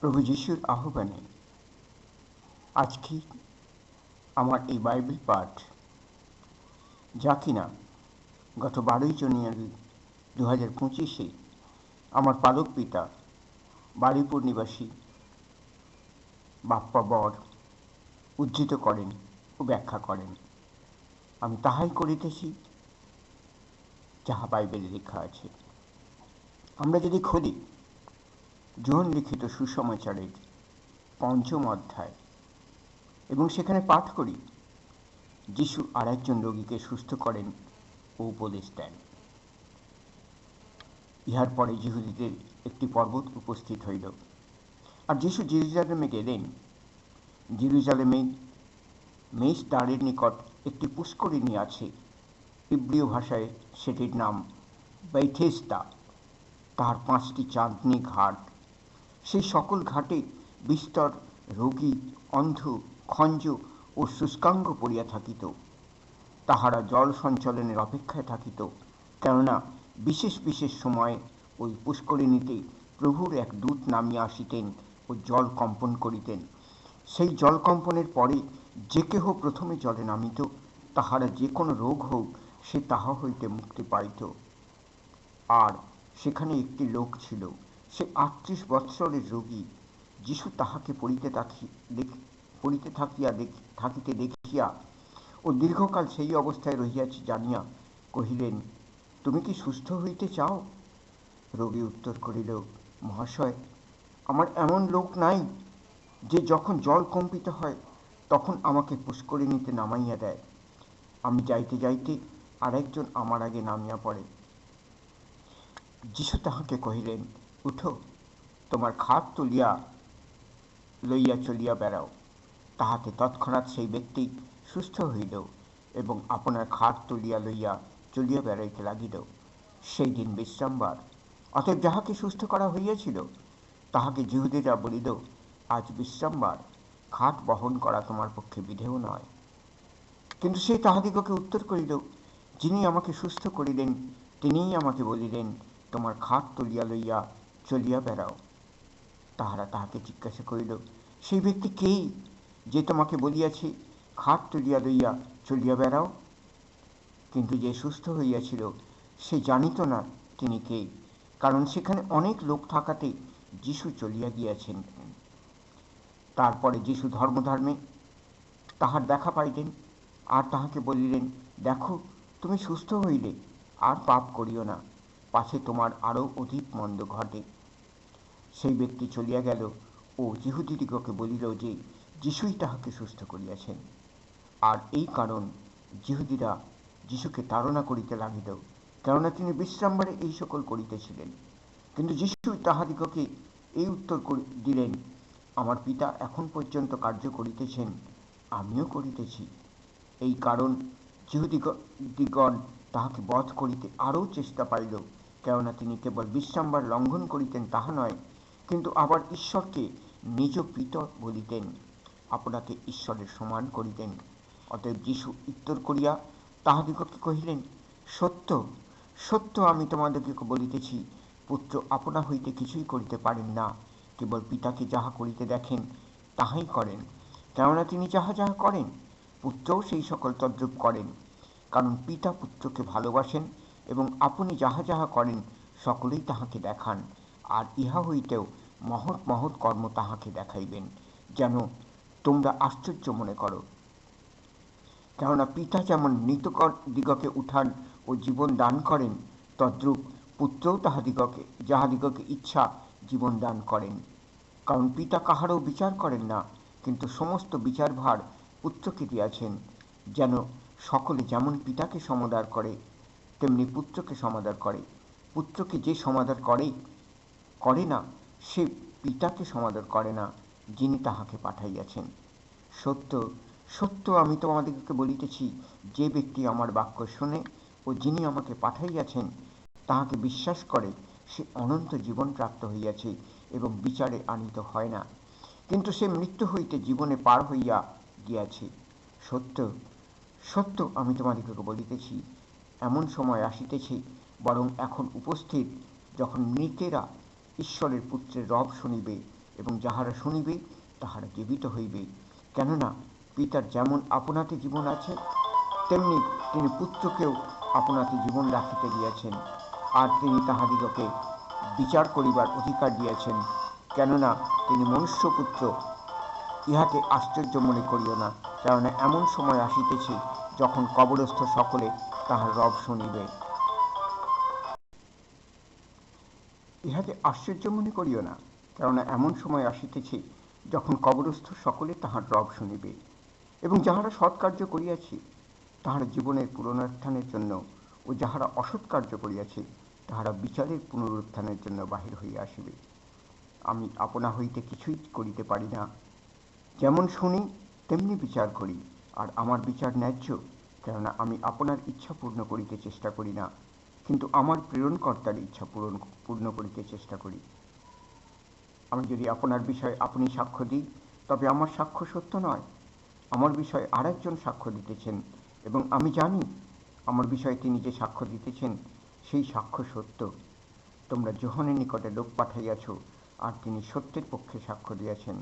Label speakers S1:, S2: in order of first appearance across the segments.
S1: প্রভু যিশুর আহ্বানে। আজকে আমার এই বাইবেল পাঠ? যা কিনা গত বারোই জানুয়ারি দু হাজার পঁচিশে আমার পালক পিতা বারুইপুর নিবাসী, বাপ্পা বর উদ্ধৃত করেন ও ব্যাখ্যা করেন। আমি তাহাই করিতেছি যাহা বাইবেলে লেখা আছে। আমরা যদি খুলি জোহন লিখিত সুসমাচারের পঞ্চম অধ্যায়। এবং সেখানে পাঠ করি, যিশু আর একজন রোগীকে সুস্থ করেন ও উপদেশ দেন। ইহার পরে জিহুদিদের একটি পর্বত উপস্থিত হইল। আর যিশু জেরুজালেমে গেলেন, জেরুজালেমে মেষ দ্বারের নিকট একটি পুষ্করিণী আছে। ইব্রিয় ভাষায় সেটির নাম বৈথেস্তা তার পাঁচটি চাঁদনি ঘাট সেই সকল ঘাটে বিস্তর, রোগী, অন্ধ, খঞ্জ ও শুষ্কাঙ্গ পড়িয়া থাকিত। তাহারা জল সঞ্চালনের অপেক্ষায় থাকিত, কেননা বিশেষ বিশেষ সময়ে ওই পুষ্করিণীতে প্রভুর এক দূত নামিয়া আসিতেন ও জল কম্পন করিতেন। সেই জল কম্পনের পরে যে কেহ প্রথমে জলে নামিত, তাহারা যে কোনো রোগ হোক, সে তাহা হইতে মুক্তি পাইত। আর সেখানে একটি লোক ছিল। সে আটত্রিশ বৎসরের রোগী। যিশু তাহাকে পড়িতে থাকি দেখ পড়িতে থাকিয়া থাকিতে দেখিয়া ও দীর্ঘকাল সেই অবস্থায় রহিয়াছি জানিয়া কহিলেন, তুমি কি সুস্থ হইতে চাও? রোগী উত্তর করিল, মহাশয়, আমার এমন লোক নাই যে যখন জল কম্পিত হয় তখন আমাকে পুষ্করিণীতে নামাইয়া দেয়। আমি যাইতে যাইতে আরেকজন আমার আগে নামিয়া পড়ে। যিশু তাহাকে কহিলেন উঠো, তোমার খাট তুলিয়া লইয়া চলিয়া বেড়াও। তাহাতে তৎক্ষণাৎ সেই ব্যক্তি সুস্থ হইল এবং আপনার খাট তুলিয়া লইয়া চলিয়া বেড়াইতে লাগিল। সেই দিন বিশ্রামবার। অতএব যাহাকে সুস্থ করা হইয়াছিল, তাহাকে জিহুদিরা বলিল, আজ বিশ্রামবার, খাট বহন করা তোমার পক্ষে বিধেয় নয়। কিন্তু সে তাহাদিগকে উত্তর করিল, যিনি আমাকে সুস্থ করিলেন, তিনিই আমাকে বলিলেন, তোমার খাট তুলিয়া লইয়া চলিয়া বেড়াও। তাহারা তাহাকে জিজ্ঞাসা করিল সেই ব্যক্তি কেই যে তোমাকে বলিয়াছে, খাট তুলিয়া লইয়া চলিয়া বেড়াও। কিন্তু যে সুস্থ হইয়াছিল, সে জানিত না তিনি কে, কারণ সেখানে অনেক লোক থাকাতে যিশু চলিয়া গিয়াছেন। তারপরে যিশু ধর্মধর্মে তাহার দেখা পাইলেন, আর তাহাকে বলিলেন, দেখো, তুমি সুস্থ হইলে, আর পাপ করিও না। পাছে তোমার আরও অধিক মন্দ ঘটে। সেই ব্যক্তি চলিয়া গেল ও জিহুদিদিগকে বলিল যে, যিশুই তাহাকে সুস্থ করিয়াছেন। আর এই কারণ জিহুদিরা যিশুকে তাড়না করিতে লাগিল, কেননা তিনি বিশ্রামবারে এই সকল করিতেছিলেন। কিন্তু যিশু তাহাদিগকে এই উত্তর দিলেন, আমার পিতা এখন পর্যন্ত কার্য করিতেছেন, আমিও করিতেছি। এই কারণ জিহুদিগণ তাহাকে বধ করিতে আরও চেষ্টা পাইল, কেননা তিনি কেবল বিশ্রামবার লঙ্ঘন করিতেন তাহা নয় কিন্তু আবার ঈশ্বরকে নিজ পিত বলিতেন। আপনাকে ঈশ্বরের সমান করিতেন। অতএব যিশু উত্তর করিয়া তাহাদিগকে কহিলেন, সত্য সত্য আমি তোমাদেরকে বলিতেছি, পুত্র আপনা হইতে কিছুই করিতে পারেন না। কেবল পিতাকে যাহা করিতে দেখেন, তাহাই করেন। কেননা তিনি যাহা যাহা করেন, পুত্রও সেই সকল তদ্রূপ করেন। কারণ পিতা পুত্রকে ভালোবাসেন এবং আপনি যাহা যাহা করেন, সকলেই তাহাকে দেখান। আর ইহা হইতেও মহৎ মহৎ কর্ম তাহাকে দেখাইবেন। যেন তোমরা আশ্চর্য মনে করো। কেননা পিতা যেমন মৃতকর দিগকে উঠান ও জীবন দান করেন, তদ্রূপ পুত্রও তাহাদিগকে যাহাদিগকে ইচ্ছা, জীবন দান করেন। কারণ পিতা কাহারও বিচার করেন না, কিন্তু সমস্ত বিচারভার পুত্রকে দিয়াছেন। যেন সকলে যেমন পিতাকে সমাদার করে, তেমনি পুত্রকে সমাদার করে। পুত্রকে যে সমাদার করে করে না সে পিতাকে সমাদর করে না, যিনি তাহাকে পাঠাইয়াছেন। সত্য সত্য আমি তোমাদেরকে বলিতেছি, যে ব্যক্তি আমার বাক্য শুনে ও যিনি আমাকে পাঠাইয়াছেন, তাহাকে বিশ্বাস করে সে অনন্ত জীবন প্রাপ্ত হইয়াছে এবং বিচারে আনিত হয় না। কিন্তু সে মৃত্যু হইতে জীবনে পার হইয়া গিয়াছে। সত্য সত্য আমি তোমাদিগকে বলিতেছি, এমন সময় আসিতেছে, বরং এখন উপস্থিত যখন মৃতেরা ঈশ্বরের পুত্রের রব শুনিবে এবং যাহারা শুনিবে, তাহারা জীবিত হইবে। কেননা পিতার যেমন আপনাতে জীবন আছে, তেমনি তিনি পুত্রকেও আপনাতে জীবন রাখিতে দিয়াছেন। আর তিনি তাহাদিগকে বিচার করিবার অধিকার দিয়াছেন। কেননা তিনি মনুষ্যপুত্র, ইহাকে আশ্চর্য মনে করিও না কেননা এমন সময় আসিতেছে যখন কবরস্থ সকলে তাহার রব শুনিবে। ইহাকে আশ্চর্য মনে করিও না, কেননা এমন সময় আসিতেছে যখন কবরস্থ সকলে তাহার রব শুনিবে এবং যাহারা সৎকার্য করিয়াছি, তাহারা জীবনের পুনরুত্থানের জন্য ও যাহারা অসৎ কার্য করিয়াছে, তাহারা বিচারের পুনরুত্থানের জন্য বাহির হইয়া আসিবে। আমি আপনা হইতে কিছুই করিতে পারি না। যেমন শুনি, তেমনি বিচার করি, আর আমার বিচার ন্যায্য, কেননা আমি আপনার ইচ্ছা পূর্ণ করিতে চেষ্টা করি না। কিন্তু আমার প্রেরণকর্তার ইচ্ছা পূরণ, পূর্ণ করিতে চেষ্টা করি। আমি যদি আপনার বিষয়ে আপনি সাক্ষ্য দিই, তবে আমার সাক্ষ্য সত্য নয়। আমার বিষয়ে আর একজন সাক্ষ্য দিতেছেন এবং আমি জানি আমার বিষয়ে তিনি যে সাক্ষ্য দিতেছেন, সেই সাক্ষ্য সত্য। তোমরা জোহনের নিকটে লোক পাঠাইয়াছ, আর তিনি সত্যের পক্ষে সাক্ষ্য দিয়াছেন।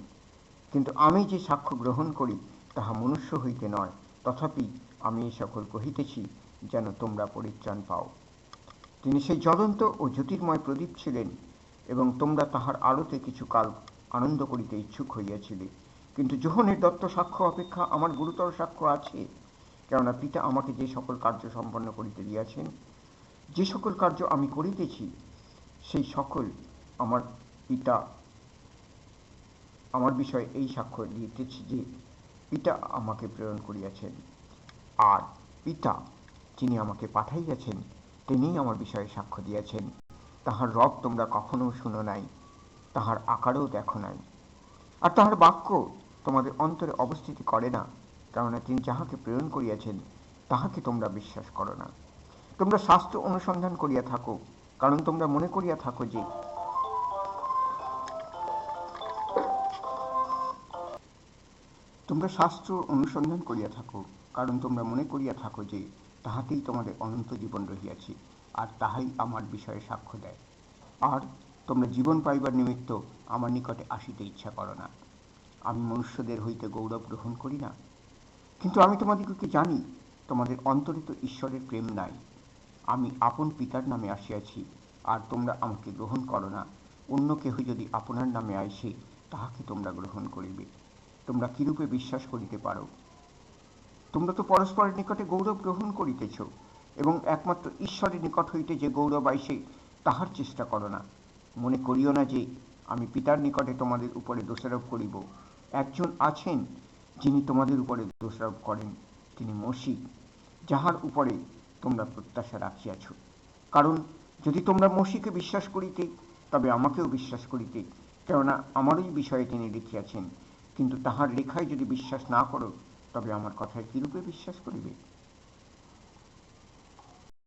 S1: কিন্তু আমি যে সাক্ষ্য গ্রহণ করি, তাহা মনুষ্য হইতে নয়। তথাপি আমি এই সকল কহিতেছি, যেন তোমরা পরিত্রাণ পাও। তিনি সেই জ্বলন্ত ও জ্যোতির্ময় প্রদীপ ছিলেন এবং তোমরা তাহার আলোতে কিছু কাল আনন্দ করিতে ইচ্ছুক হইয়াছিলে। কিন্তু যোহনের দত্ত সাক্ষ্য অপেক্ষা আমার গুরুতর সাক্ষ্য আছে, কেননা পিতা আমাকে যে সকল কার্য সম্পন্ন করিতে দিয়াছেন, যে সকল কার্য আমি করিতেছি, সেই সকল আমার পিতা আমার বিষয়ে এই সাক্ষ্য দিতেছি যে পিতা আমাকে প্রেরণ করিয়াছেন। আর পিতা যিনি আমাকে পাঠাইয়াছেন তিনিই আমার বিষয়ে সাক্ষ্য দিয়াছেন। তাহার রব তোমরা কখনো শুনো নাই, তাহার আকারেও দেখো নাই। আর তাহার বাক্য তোমাদের অন্তরে অবস্থিতি করে না, কেননা তিনি যাহাকে প্রেরণ করিয়াছেন, তাহাকে তোমরা বিশ্বাস করো না। তোমরা শাস্ত্র অনুসন্ধান করিয়া থাকো, কারণ তোমরা মনে করিয়া থাকো যে তোমরা শাস্ত্র অনুসন্ধান করিয়া থাকো, কারণ তোমরা মনে করিয়া থাকো যে তাহাতেই তোমাদের অনন্ত জীবন রহিয়াছে, আর তাহাই আমার বিষয়ে সাক্ষ্য দেয়। আর তোমরা জীবন পাইবার নিমিত্ত আমার নিকটে আসিতে ইচ্ছা করো না। আমি মনুষ্যদের হইতে গৌরব গ্রহণ করি না। কিন্তু আমি তোমাদিগকে জানি, তোমাদের অন্তরে তো ঈশ্বরের প্রেম নাই। আমি আপন পিতার নামে আসিয়াছি, আর তোমরা আমাকে গ্রহণ করো না। অন্য কেহ যদি আপনার নামে আইসে তাহাকে তোমরা গ্রহণ করিবে। তোমরা কিরূপে বিশ্বাস করিতে পারো? তোমরা তো পরস্পরের নিকটে গৌরব গ্রহণ করিতেছ, এবং একমাত্র ঈশ্বরের নিকট হইতে যে গৌরব আইসে, তাহার চেষ্টা করো না। মনে করিও না যে, আমি পিতার নিকটে তোমাদের উপরে দোষারোপ করিব। একজন আছেন, যিনি তোমাদের উপরে দোষারোপ করেন, তিনি মসি যাহার উপরে তোমরা প্রত্যাশা রাখিয়াছ। কারণ, যদি তোমরা মসিকে বিশ্বাস করিতে, তবে আমাকেও বিশ্বাস করিতে, কেননা আমারই বিষয়ে তিনি লিখিয়াছেন। কিন্তু তাহার লেখায় যদি বিশ্বাস না করো তবে আমার কথায় কিরূপে বিশ্বাস করিবে?